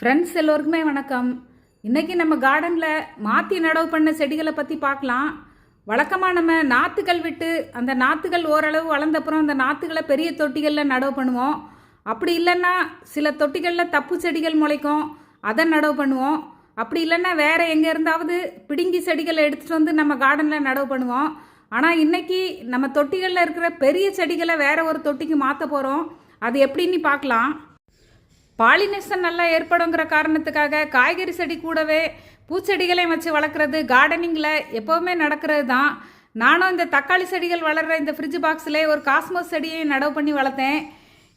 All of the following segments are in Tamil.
ஃப்ரெண்ட்ஸ் எல்லோருக்குமே வணக்கம். இன்றைக்கி நம்ம கார்டனில் மாற்றி நடவு பண்ண செடிகளை பற்றி பார்க்கலாம். வழக்கமாக நம்ம நாற்றுகள் விட்டு அந்த நாற்றுகள் ஓரளவு வளர்ந்தப்புறம் அந்த நாற்றுகளை பெரிய தொட்டிகளில் நடவு பண்ணுவோம். அப்படி இல்லைன்னா சில தொட்டிகளில் தப்பு செடிகள் முளைக்கும் அதை நடவு பண்ணுவோம். அப்படி இல்லைன்னா வேறு எங்கே இருந்தாவது பிடுங்கி செடிகளை எடுத்துகிட்டு வந்து நம்ம கார்டனில் நடவு பண்ணுவோம். ஆனால் இன்றைக்கி நம்ம தொட்டிகளில் இருக்கிற பெரிய செடிகளை வேறு ஒரு தொட்டிக்கு மாற்ற போகிறோம் அது எப்படின்னு பார்க்கலாம். பாலினேஷன் நல்லா ஏற்படுங்கிற காரணத்துக்காக காய்கறி செடி கூடவே பூச்செடிகளையும் வச்சு வளர்க்குறது கார்டனிங்கில் எப்போவுமே நடக்கிறது தான். நானும் இந்த தக்காளி செடிகள் வளர்கிற இந்த ஃப்ரிட்ஜ் பாக்ஸில் ஒரு காஸ்மோஸ் செடியை நடவு பண்ணி வளர்த்தேன்.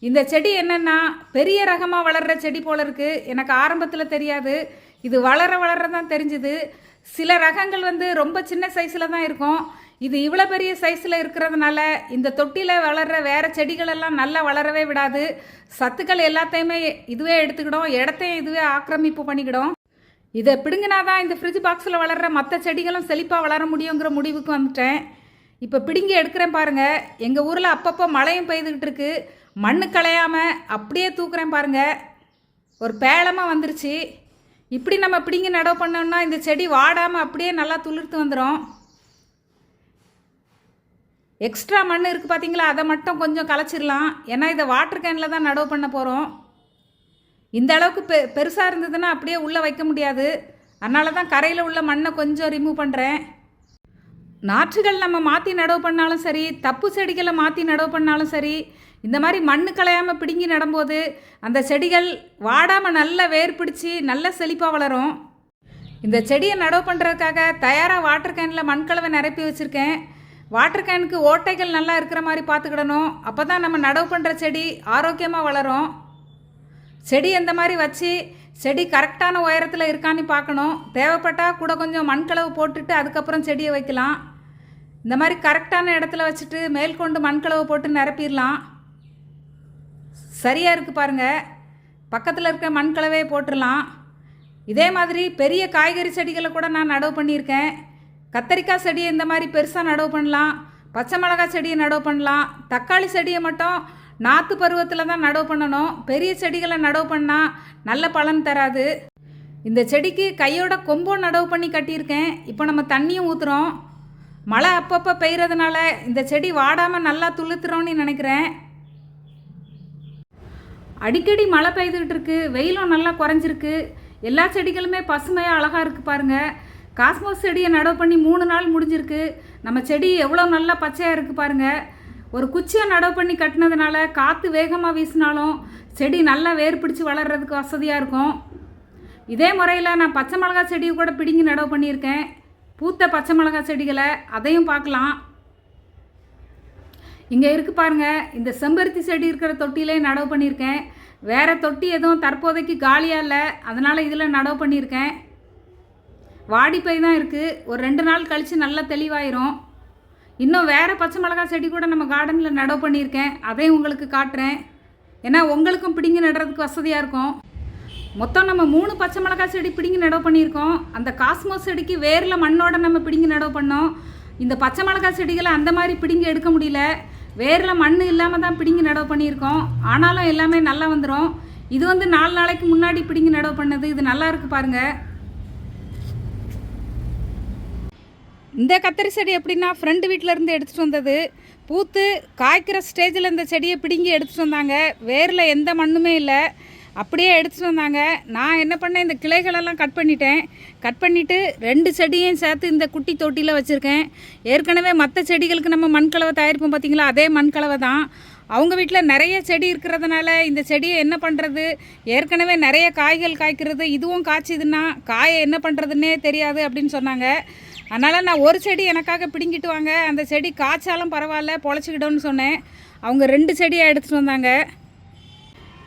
இந்த செடி என்னென்னா பெரிய ரகமாக வளர்கிற செடி போல இருக்குது எனக்கு ஆரம்பத்தில் தெரியாது. இது வளர வளர தான் தெரிஞ்சுது. சில ரகங்கள் வந்து ரொம்ப சின்ன சைஸில் தான் இருக்கும். இது இவ்வளோ பெரிய சைஸில் இருக்கிறதுனால இந்த தொட்டியில் வளர்கிற வேறு செடிகளெல்லாம் நல்லா வளரவே விடாது. சத்துக்கள் எல்லாத்தையுமே இதுவே எடுத்துக்கிடும் இடத்தையும் இதுவே ஆக்கிரமிப்பு பண்ணிக்கிடும். இதை பிடுங்கினாதான் இந்த ஃப்ரிட்ஜ் பாக்ஸில் வளர்கிற மற்ற செடிகளும் செழிப்பாக வளர முடியுங்கிற முடிவுக்கு வந்துட்டேன். இப்போ பிடுங்கி எடுக்கிறேன் பாருங்கள் எங்கள் ஊரில் அப்பப்போ மழையும் பெய்துக்கிட்டு இருக்கு. மண்ணு களையாமல் அப்படியே தூக்குறேன் பாருங்கள் ஒரு பேளமாக வந்துருச்சு. இப்படி நம்ம பிடுங்கி நடவு பண்ணோம்னா இந்த செடி வாடாமல் அப்படியே நல்லா துளிர்த்து வந்துடும் எக்ஸ்ட்ரா மண் இருக்குது பார்த்தீங்களா அதை மட்டும் கொஞ்சம் கலைச்சிடலாம் ஏன்னா இதை வாட்டர் கேனில் தான் நடவு பண்ண போகிறோம் இந்த அளவுக்கு பெ பெருசாக இருந்ததுன்னா அப்படியே உள்ளே வைக்க முடியாது. அதனால தான் கரையில் உள்ள மண்ணை கொஞ்சம் ரிமூவ் பண்ணுறேன் நாற்றுகள் நம்ம மாற்றி நடவு பண்ணாலும் சரி தப்பு செடிகளை மாற்றி நடவு பண்ணாலும் சரி இந்த மாதிரி மண் கலையாமல் பிடுங்கி நடும்போது அந்த செடிகள் வாடாமல் நல்ல வேர் பிடிச்சி நல்ல செழிப்பாக வளரும். இந்த செடியை நடவு பண்ணுறதுக்காக தயாராக வாட்டர் கேனில் மண்கலவை நிரப்பி வச்சுருக்கேன். வாட்டர் கேனுக்கு ஓட்டைகள் நல்லா இருக்கிற மாதிரி பார்த்துக்கிடணும். அப்போ தான் நம்ம நடவு பண்ணுற செடி ஆரோக்கியமாக வளரும். செடி எந்த மாதிரி வச்சு செடி கரெக்டான உயரத்தில் இருக்கான்னு பார்க்கணும். தேவைப்பட்டால் கூட கொஞ்சம் மண்கலவு போட்டுட்டு அதுக்கப்புறம் செடியை வைக்கலாம். இந்த மாதிரி கரெக்டான இடத்துல வச்சுட்டு மேற்கொண்டு மண்கலவை போட்டு நிரப்பிடலாம். சரியாக இருக்குது பாருங்கள் பக்கத்தில் இருக்க மண்கலவையை போட்டுடலாம். இதே மாதிரி பெரிய காய்கறி செடிகளை கூட நான் நடவு பண்ணியிருக்கேன். கத்தரிக்காய் செடியை இந்த மாதிரி பெருசாக நடவு பண்ணலாம். பச்சை மிளகாய் செடியை நடவு பண்ணலாம். தக்காளி செடியை மட்டும் நாற்று பருவத்தில் தான் நடவு பண்ணணும். பெரிய செடிகளை நடவு பண்ணால் நல்ல பலன் தராது. இந்த செடிக்கு கையோட கொம்பும் நடவு பண்ணி கட்டியிருக்கேன். இப்போ நம்ம தண்ணியும் ஊற்றுறோம் மழை அப்பப்போ பெய்கிறதுனால இந்த செடி வாடாமல் நல்லா துளுத்துறோன்னு நினைக்கிறேன். அடிக்கடி மழை பெய்துக்கிட்டு இருக்கு. வெயிலும் நல்லா குறைஞ்சிருக்கு. எல்லா செடிகளுமே பசுமையாக அழகாக இருக்குது பாருங்கள் காஸ்மோஸ் செடியை நடவு பண்ணி மூணு நாள் முடிஞ்சிருக்கு. நம்ம செடி எவ்வளோ நல்லா பச்சையாக இருக்குது பாருங்கள் ஒரு குச்சியை நடவு பண்ணி கட்டினதுனால காற்று வேகமாக வீசினாலும் செடி நல்லா வேர் பிடிச்சி வளர்கிறதுக்கு வசதியாக இருக்கும். இதே முறையில் நான் பச்சை மிளகா செடியை கூட பிடுங்கி நடவு பண்ணியிருக்கேன். பூத்த பச்சை மிளகா செடிகளை அதையும் பார்க்கலாம். இங்கே இருக்கு பாருங்கள் இந்த செம்பருத்தி செடி இருக்கிற தொட்டிலே நடவு பண்ணியிருக்கேன். வேறு தொட்டி எதுவும் தற்போதைக்கு காலியாக இல்லை. அதனால் இதில் நடவு பண்ணியிருக்கேன். வாடிப்பை தான் இருக்குது ஒரு ரெண்டு நாள் கழித்து நல்லா தெளிவாயிரும். இன்னும் வேறு பச்சை மிளகா செடி கூட நம்ம கார்டனில் நடவு பண்ணியிருக்கேன். அதையும் உங்களுக்கு காட்டுறேன். ஏன்னா உங்களுக்கும் பிடிங்கி நடுறதுக்கு வசதியாக இருக்கும். மொத்தம் நம்ம மூணு பச்சை மிளகாய் செடி பிடிங்கி நடவு பண்ணியிருக்கோம். அந்த காஸ்மோஸ் செடிக்கு வேரில் மண்ணோட நம்ம பிடிங்கி நடவு பண்ணோம். இந்த பச்சை மிளகா செடிகளை அந்த மாதிரி பிடுங்கி எடுக்க முடியல. வேரில் மண் இல்லாமல் தான் பிடுங்கி நடவு பண்ணியிருக்கோம். ஆனாலும் எல்லாமே நல்லா வந்துடும் இது வந்து நாலு நாளைக்கு முன்னாடி பிடிங்கி நடவு பண்ணது. இது நல்லா இருக்கு பாருங்கள் இந்த கத்தரி செடி எப்படின்னா ஃப்ரெண்டு வீட்டில் இருந்து எடுத்துகிட்டு வந்தது. பூத்து காய்க்கிற ஸ்டேஜில் இந்த செடியை பிடுங்கி எடுத்துகிட்டு வந்தாங்க. வேரில் எந்த மண்ணுமே இல்லை. அப்படியே எடுத்துகிட்டு வந்தாங்க. நான் என்ன பண்ணேன் இந்த கிளைகளெல்லாம் கட் பண்ணிட்டேன். கட் பண்ணிவிட்டு ரெண்டு செடியையும் சேர்த்து இந்த குட்டி தொட்டியில் வச்சுருக்கேன். ஏற்கனவே மற்ற செடிகளுக்கு நம்ம மண்கலவை தயாரிப்போம் பார்த்தீங்களா அதே மண்கலவை தான். அவங்க வீட்டில் நிறைய செடி இருக்கிறதுனால இந்த செடியை என்ன பண்ணுறது ஏற்கனவே நிறைய காய்கள் காய்க்கிறது. இதுவும் காய்ச்சிதுன்னா காயை என்ன பண்ணுறதுன்னே தெரியாது அப்படின்னு சொன்னாங்க. அதனால் நான் ஒரு செடி எனக்காக பிடுங்கிட்டு வாங்க. அந்த செடி காய்ச்சாலும் பரவாயில்ல பொழைச்சிக்கிட்டோன்னு சொன்னேன். அவங்க ரெண்டு செடியாக எடுத்துகிட்டு வந்தாங்க.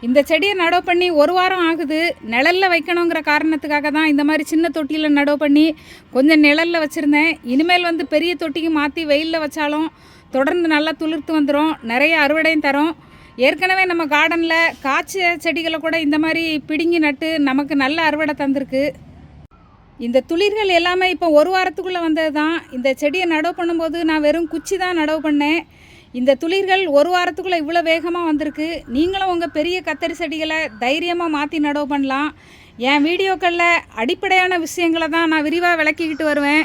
இந்த செடியை நடவு பண்ணி ஒரு வாரம் ஆகுது. நிழலில் வைக்கணுங்கிற காரணத்துக்காக தான் இந்த மாதிரி சின்ன தொட்டியில் நடவு பண்ணி கொஞ்சம் நிழலில் வச்சுருந்தேன். இனிமேல் வந்து பெரிய தொட்டிக்கு மாற்றி வெயிலில் வச்சாலும் தொடர்ந்து நல்லா துளிர்த்து வந்துடும் நிறைய அறுவடையும் தரும். ஏற்கனவே நம்ம கார்டனில் காய்ச்ச செடிகளை கூட இந்த மாதிரி பிடுங்கி நட்டு நமக்கு நல்ல அறுவடை தந்திருக்கு. இந்த துளிர்கள் எல்லாமே இப்போ ஒரு வாரத்துக்குள்ளே வந்தது தான் இந்த செடியை நடவு பண்ணும்போது நான் வெறும் குச்சி தான் நடவு பண்ணேன். இந்த துளிர்கள் ஒரு வாரத்துக்குள்ளே இவ்வளோ வேகமாக வந்திருக்கு. நீங்களும் உங்கள் பெரிய கத்தரி செடிகளை தைரியமாக மாற்றி நடவு பண்ணலாம். என் வீடியோக்களில் அடிப்படையான விஷயங்களை தான் நான் விரிவாக விளக்கிக்கிட்டு வருவேன்.